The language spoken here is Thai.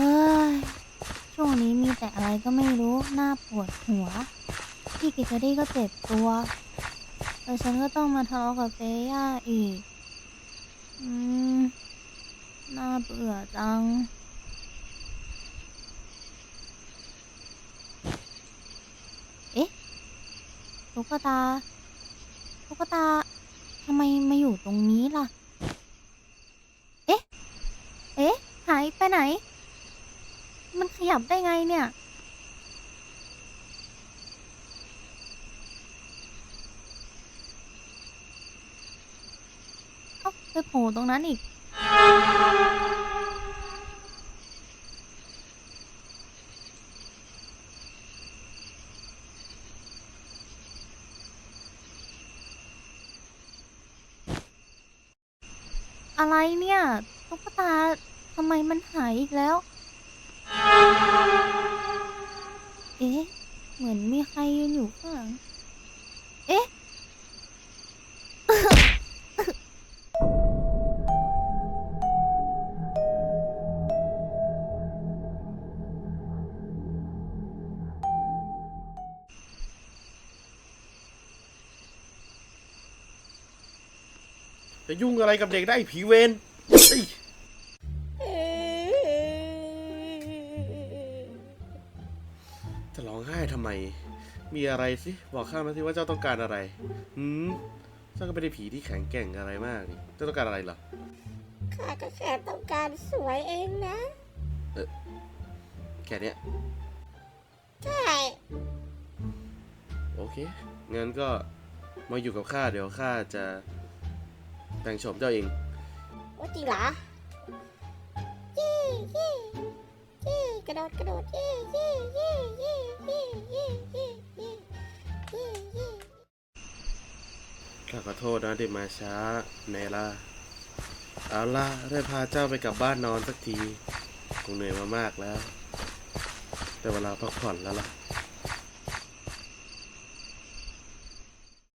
เฮ้ย ช่วงนี้มีแต่อะไรก็ไม่รู้ หน้าปวดหัว พี่กิจดี้ก็เจ็บตัวแล้วฉันก็ต้องมาทะเลาะกับเฟย่าอีก อืม น่าเบื่อจัง เอ๊ะ ตุ๊กตา ตุ๊กตา ทำไมมาอยู่ตรงนี้ล่ะ เอ๊ะ เอ๊ะ หายไปไหน ยับได้ไงเนี่ย เอ้าไปโผล่ตรงนั้นอีก อะไรเนี่ยตุ๊กตาทำไมมันหายอีกแล้ว เอ๊ะ เหมือนมีใครยืนอยู่ข้างหลังเอ๊ะ จะยุ่งอะไรกับเด็กได้ผีเวนเฮ้ย จะร้องไห้ทำไม มีอะไรสิบอกข้ามาสิว่าเจ้าต้องการอะไรหืมเจ้าก็ไม่ได้ผีที่แข็งแกร่งอะไรมากนี่เจ้าต้องการอะไรเหรอข้าก็แค่ต้องการสวยเองนะ แค่เนี้ยใช่ โอเคงั้นก็มาอยู่กับข้าเดี๋ยวข้าจะแต่งโฉมเจ้าเองว่าจริงเหรอเย่เย่เย่ กระโดดกระโดดเย่เย่เย่เย่เย่เย่เย่เย่เย่เย่ข้าขอโทษนะที่มาช้าเนล่าเอาล่ะได้พาเจ้าไปกลับบ้านนอนสักทีคงเหนื่อยมามากแล้ว แต่เวลาพักผ่อนแล้วล่ะ